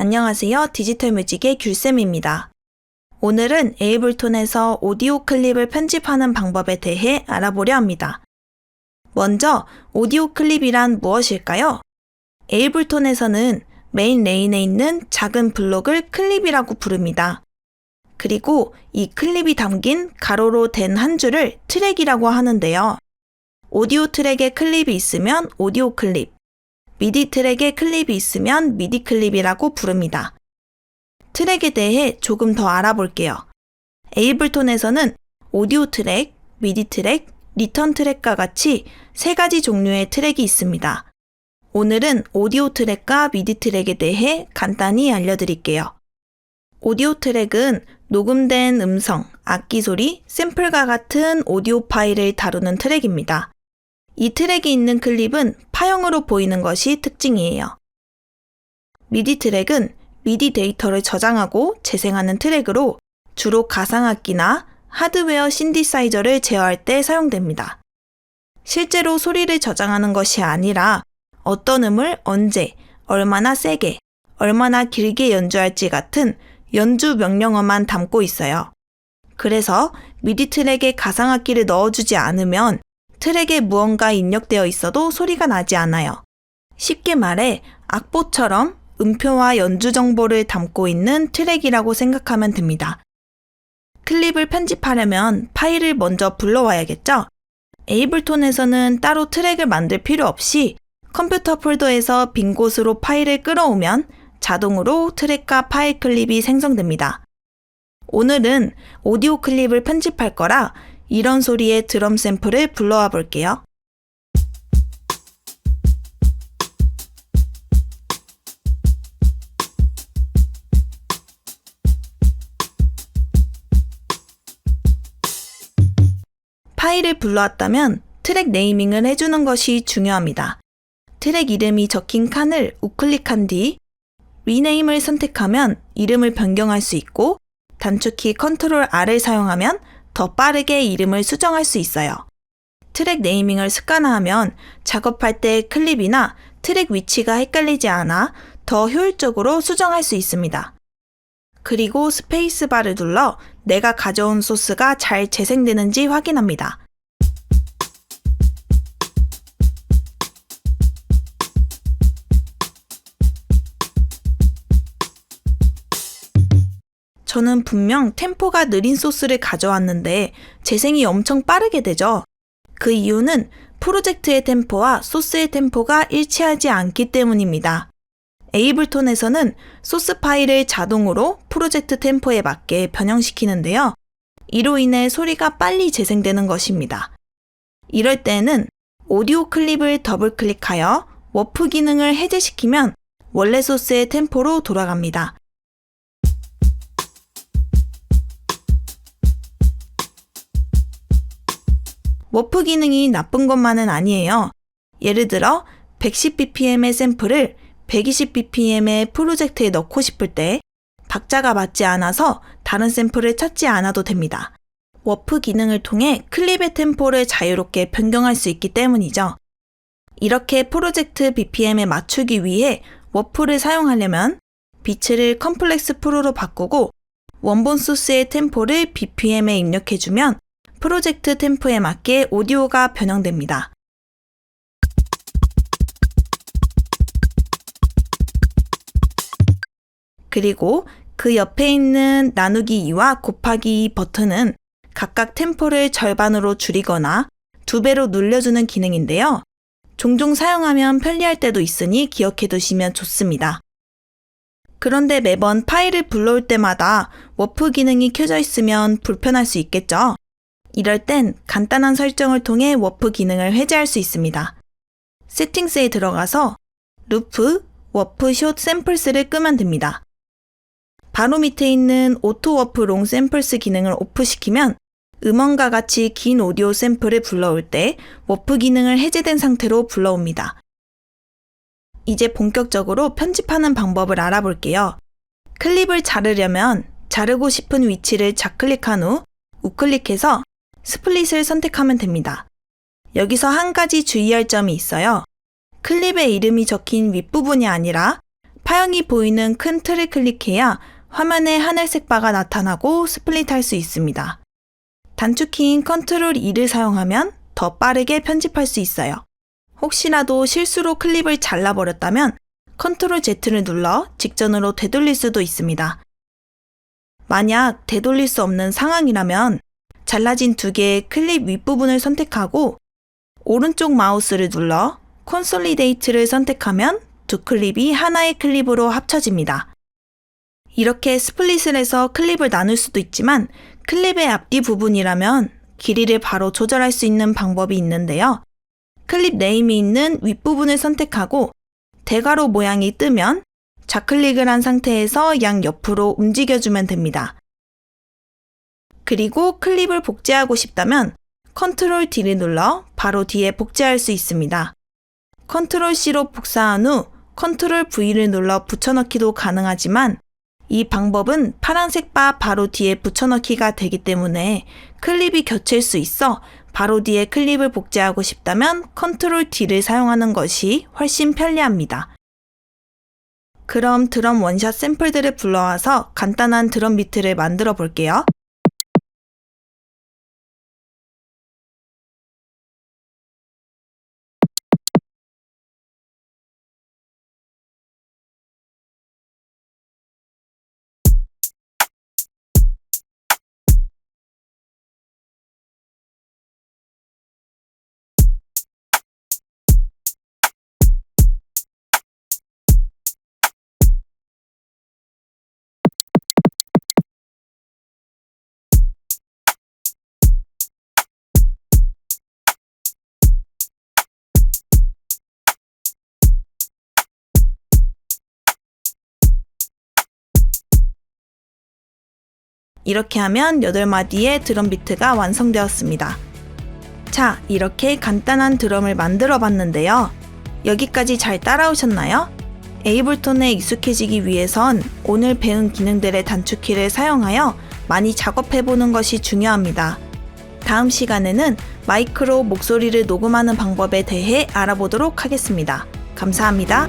안녕하세요. 디지털 뮤직의 귤쌤입니다. 오늘은 에이블톤에서 오디오 클립을 편집하는 방법에 대해 알아보려 합니다. 먼저 오디오 클립이란 무엇일까요? 에이블톤에서는 메인 레인에 있는 작은 블록을 클립이라고 부릅니다. 그리고 이 클립이 담긴 가로로 된 한 줄을 트랙이라고 하는데요. 오디오 트랙에 클립이 있으면 오디오 클립, 미디 트랙에 클립이 있으면 미디 클립이라고 부릅니다. 트랙에 대해 조금 더 알아볼게요. 에이블톤에서는 오디오 트랙, 미디 트랙, 리턴 트랙과 같이 세 가지 종류의 트랙이 있습니다. 오늘은 오디오 트랙과 미디 트랙에 대해 간단히 알려드릴게요. 오디오 트랙은 녹음된 음성, 악기 소리, 샘플과 같은 오디오 파일을 다루는 트랙입니다. 이 트랙이 있는 클립은 파형으로 보이는 것이 특징이에요. 미디 트랙은 미디 데이터를 저장하고 재생하는 트랙으로 주로 가상악기나 하드웨어 신디사이저를 제어할 때 사용됩니다. 실제로 소리를 저장하는 것이 아니라 어떤 음을 언제, 얼마나 세게, 얼마나 길게 연주할지 같은 연주 명령어만 담고 있어요. 그래서 미디 트랙에 가상악기를 넣어주지 않으면 트랙에 무언가 입력되어 있어도 소리가 나지 않아요. 쉽게 말해 악보처럼 음표와 연주 정보를 담고 있는 트랙이라고 생각하면 됩니다. 클립을 편집하려면 파일을 먼저 불러와야겠죠? 에이블톤에서는 따로 트랙을 만들 필요 없이 컴퓨터 폴더에서 빈 곳으로 파일을 끌어오면 자동으로 트랙과 파일 클립이 생성됩니다. 오늘은 오디오 클립을 편집할 거라 이런 소리의 드럼 샘플을 불러와 볼게요. 파일을 불러왔다면 트랙 네이밍을 해주는 것이 중요합니다. 트랙 이름이 적힌 칸을 우클릭한 뒤 리네임을 선택하면 이름을 변경할 수 있고 단축키 컨트롤 R을 사용하면 더 빠르게 이름을 수정할 수 있어요. 트랙 네이밍을 습관화하면 작업할 때 클립이나 트랙 위치가 헷갈리지 않아 더 효율적으로 수정할 수 있습니다. 그리고 스페이스바를 눌러 내가 가져온 소스가 잘 재생되는지 확인합니다. 저는 분명 템포가 느린 소스를 가져왔는데 재생이 엄청 빠르게 되죠. 그 이유는 프로젝트의 템포와 소스의 템포가 일치하지 않기 때문입니다. 에이블톤에서는 소스 파일을 자동으로 프로젝트 템포에 맞게 변형시키는데요. 이로 인해 소리가 빨리 재생되는 것입니다. 이럴 때는 오디오 클립을 더블 클릭하여 워프 기능을 해제시키면 원래 소스의 템포로 돌아갑니다. 워프 기능이 나쁜 것만은 아니에요. 예를 들어 110bpm의 샘플을 120bpm의 프로젝트에 넣고 싶을 때 박자가 맞지 않아서 다른 샘플을 찾지 않아도 됩니다. 워프 기능을 통해 클립의 템포를 자유롭게 변경할 수 있기 때문이죠. 이렇게 프로젝트 BPM에 맞추기 위해 워프를 사용하려면 비츠를 컴플렉스 프로로 바꾸고 원본 소스의 템포를 BPM에 입력해주면 프로젝트 템포에 맞게 오디오가 변형됩니다. 그리고 그 옆에 있는 나누기 2와 곱하기 2 버튼은 각각 템포를 절반으로 줄이거나 두 배로 눌려주는 기능인데요. 종종 사용하면 편리할 때도 있으니 기억해 두시면 좋습니다. 그런데 매번 파일을 불러올 때마다 워프 기능이 켜져 있으면 불편할 수 있겠죠? 이럴 땐 간단한 설정을 통해 워프 기능을 해제할 수 있습니다. 세팅스에 들어가서 루프, 워프 숏 샘플스를 끄면 됩니다. 바로 밑에 있는 오토 워프 롱 샘플스 기능을 오프시키면 음원과 같이 긴 오디오 샘플을 불러올 때 워프 기능을 해제된 상태로 불러옵니다. 이제 본격적으로 편집하는 방법을 알아볼게요. 클립을 자르려면 자르고 싶은 위치를 좌클릭한 후 우클릭해서 스플릿을 선택하면 됩니다. 여기서 한 가지 주의할 점이 있어요. 클립의 이름이 적힌 윗부분이 아니라 파형이 보이는 큰 틀을 클릭해야 화면에 하늘색 바가 나타나고 스플릿 할 수 있습니다. 단축키인 컨트롤 2를 사용하면 더 빠르게 편집할 수 있어요. 혹시라도 실수로 클립을 잘라버렸다면 컨트롤 Z를 눌러 직전으로 되돌릴 수도 있습니다. 만약 되돌릴 수 없는 상황이라면 잘라진 두 개의 클립 윗부분을 선택하고 오른쪽 마우스를 눌러 콘솔리데이트를 선택하면 두 클립이 하나의 클립으로 합쳐집니다. 이렇게 스플릿을 해서 클립을 나눌 수도 있지만 클립의 앞뒤 부분이라면 길이를 바로 조절할 수 있는 방법이 있는데요. 클립 네임이 있는 윗부분을 선택하고 대괄호 모양이 뜨면 좌클릭을 한 상태에서 양 옆으로 움직여주면 됩니다. 그리고 클립을 복제하고 싶다면 컨트롤 D를 눌러 바로 뒤에 복제할 수 있습니다. 컨트롤 C로 복사한 후 컨트롤 V를 눌러 붙여넣기도 가능하지만 이 방법은 파란색 바 바로 뒤에 붙여넣기가 되기 때문에 클립이 겹칠 수 있어 바로 뒤에 클립을 복제하고 싶다면 컨트롤 D를 사용하는 것이 훨씬 편리합니다. 그럼 드럼 원샷 샘플들을 불러와서 간단한 드럼 비트를 만들어 볼게요. 이렇게 하면 8마디의 드럼 비트가 완성되었습니다. 자, 이렇게 간단한 드럼을 만들어 봤는데요. 여기까지 잘 따라오셨나요? 에이블톤에 익숙해지기 위해선 오늘 배운 기능들의 단축키를 사용하여 많이 작업해 보는 것이 중요합니다. 다음 시간에는 마이크로 목소리를 녹음하는 방법에 대해 알아보도록 하겠습니다. 감사합니다.